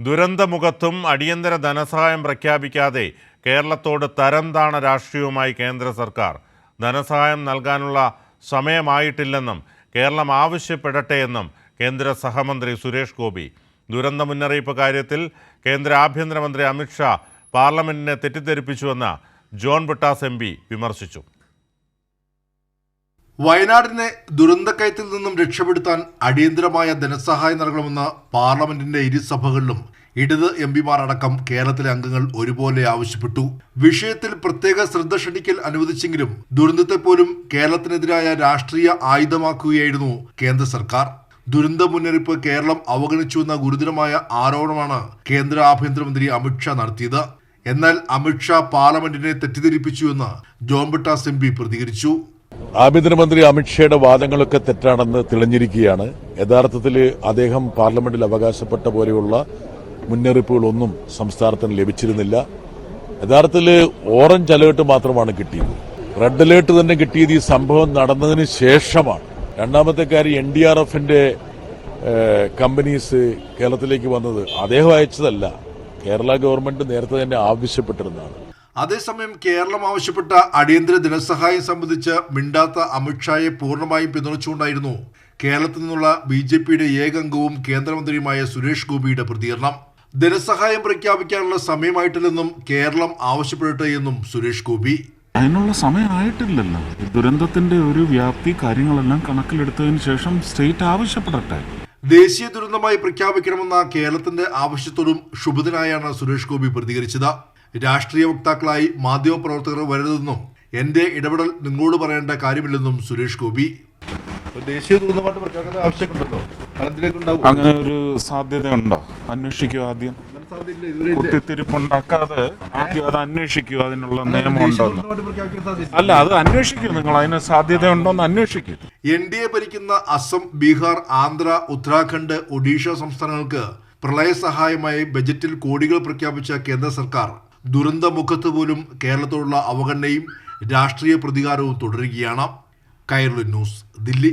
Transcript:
ദുരന്തമുഖത്തും അടിയന്തര ധനസഹായം പ്രഖ്യാപിക്കാതെ കേരളത്തോട് തരംതാണ രാഷ്ട്രീയവുമായി കേന്ദ്ര സർക്കാർ ധനസഹായം നൽകാനുള്ള സമയമായിട്ടില്ലെന്നും കേരളം ആവശ്യപ്പെടട്ടെ എന്നും കേന്ദ്ര സഹമന്ത്രി സുരേഷ് ഗോപി. ദുരന്ത മുന്നറിയിപ്പ് കാര്യത്തിൽ കേന്ദ്ര ആഭ്യന്തരമന്ത്രി അമിത്ഷാ പാർലമെന്റിനെ തെറ്റിദ്ധരിപ്പിച്ചുവെന്ന് ജോൺ ബിട്ടാസ് എം വിമർശിച്ചു. വയനാടിനെ ദുരന്തക്കയത്തിൽ നിന്നും രക്ഷപ്പെടുത്താൻ അടിയന്തരമായ ധനസഹായം നൽകണമെന്ന് പാർലമെന്റിന്റെ ഇരുസഭകളിലും ഇടത് എം പിമാർ അടക്കം കേരളത്തിലെ അംഗങ്ങൾ ഒരുപോലെ ആവശ്യപ്പെട്ടു. വിഷയത്തിൽ പ്രത്യേക ശ്രദ്ധ ക്ഷണിക്കൽ അനുവദിച്ചെങ്കിലും ദുരന്തത്തെ പോലും കേരളത്തിനെതിരായ രാഷ്ട്രീയ ആയുധമാക്കുകയായിരുന്നു കേന്ദ്ര സർക്കാർ. ദുരന്ത മുന്നറിയിപ്പ് കേരളം അവഗണിച്ചുവെന്ന ഗുരുതരമായ ആരോപണമാണ് കേന്ദ്ര ആഭ്യന്തരമന്ത്രി അമിത്ഷാ നടത്തിയത്. എന്നാൽ അമിത്ഷാ പാർലമെന്റിനെ തെറ്റിദ്ധരിപ്പിച്ചുവെന്ന് ജോൺ ബിട്ടാസ് എം പ്രതികരിച്ചു. ആഭ്യന്തരമന്ത്രി അമിത്ഷായുടെ വാദങ്ങളൊക്കെ തെറ്റാണെന്ന് തെളിഞ്ഞിരിക്കുകയാണ്. യഥാർത്ഥത്തിൽ അദ്ദേഹം പാർലമെന്റിൽ അവകാശപ്പെട്ട പോലെയുള്ള മുന്നറിയിപ്പുകളൊന്നും സംസ്ഥാനത്തിന് ലഭിച്ചിരുന്നില്ല. യഥാർത്ഥത്തിൽ ഓറഞ്ച് അലേർട്ട് മാത്രമാണ് കിട്ടിയത്. റെഡ് അലേർട്ട് തന്നെ കിട്ടിയത് ഈ സംഭവം നടന്നതിന് ശേഷമാണ്. രണ്ടാമത്തെ കാര്യം എൻ ഡി ആർ എഫിന്റെ കമ്പനീസ് കേരളത്തിലേക്ക് വന്നത് അദ്ദേഹം അയച്ചതല്ല. കേരള ഗവൺമെന്റ് നേരത്തെ തന്നെ ആവശ്യപ്പെട്ടിരുന്നതാണ്. അതേസമയം കേരളം ആവശ്യപ്പെട്ട അടിയന്തര ധനസഹായം സംബന്ധിച്ച് മിണ്ടാത്ത അമിത്ഷായെ പൂർണമായും പിന്തുണച്ചുകൊണ്ടായിരുന്നു കേരളത്തിൽ നിന്നുള്ള ബി ജെ പിയുടെ ഏകംഗവും കേന്ദ്രമന്ത്രിയുമായ സുരേഷ് ഗോപിയുടെ പ്രതികരണം. ധനസഹായം പ്രഖ്യാപിക്കാനുള്ള സമയമായിട്ടില്ലെന്നും കേരളം ആവശ്യപ്പെടട്ടെ എന്നും സുരേഷ് ഗോപി. അതിനുള്ള സമയമായിട്ടില്ലല്ലോ. ദുരന്തത്തിന്റെ ഒരു വ്യാപ്തി കാര്യങ്ങളെല്ലാം കണക്കിലെടുത്തതിന് ശേഷം സ്റ്റേറ്റ് ആവശ്യപ്പെടട്ടെ. ദേശീയ ദുരന്തമായി പ്രഖ്യാപിക്കണമെന്ന കേരളത്തിന്റെ ആവശ്യത്തോടും ക്ഷുഭിതനായാണ് സുരേഷ് ഗോപി പ്രതികരിച്ചത്. രാഷ്ട്രീയ വക്താക്കളായി മാധ്യമപ്രവർത്തകർ വരരുതെന്നും എന്റെ ഇടപെടൽ നിങ്ങളോട് പറയേണ്ട കാര്യമില്ലെന്നും സുരേഷ് ഗോപി. ദേശീയ പ്രഖ്യാപിക്കേണ്ട അങ്ങനെ ഒരു സാധ്യതയുണ്ടോ? അന്വേഷിക്കുക ആദ്യം. കുത്തിത്തിരിപ്പുണ്ടാക്കാതെ ആദ്യം അത് അന്വേഷിക്കൂ. അതിനുള്ള നിയമം ഉണ്ടോ അല്ല അത് അന്വേഷിക്കൂ. നിങ്ങൾ അതിന് സാധ്യതയുണ്ടോ എന്ന് അന്വേഷിക്കൂ. എൻ ഡി എ ഭരിക്കുന്ന അസം ബീഹാർ ആന്ധ്ര ഉത്തരാഖണ്ഡ് ഒഡീഷ സംസ്ഥാനങ്ങൾക്ക് പ്രളയ സഹായമായി ബജറ്റിൽ കോടികൾ പ്രഖ്യാപിച്ച കേന്ദ്ര സർക്കാർ. ദുരന്തമുഖത്ത് പോലും കേരളത്തോടുള്ള അവഗണനയും രാഷ്ട്രീയ പ്രതികാരവും തുടരുകയാണ്. കൈറലി ന്യൂസ് ദില്ലി.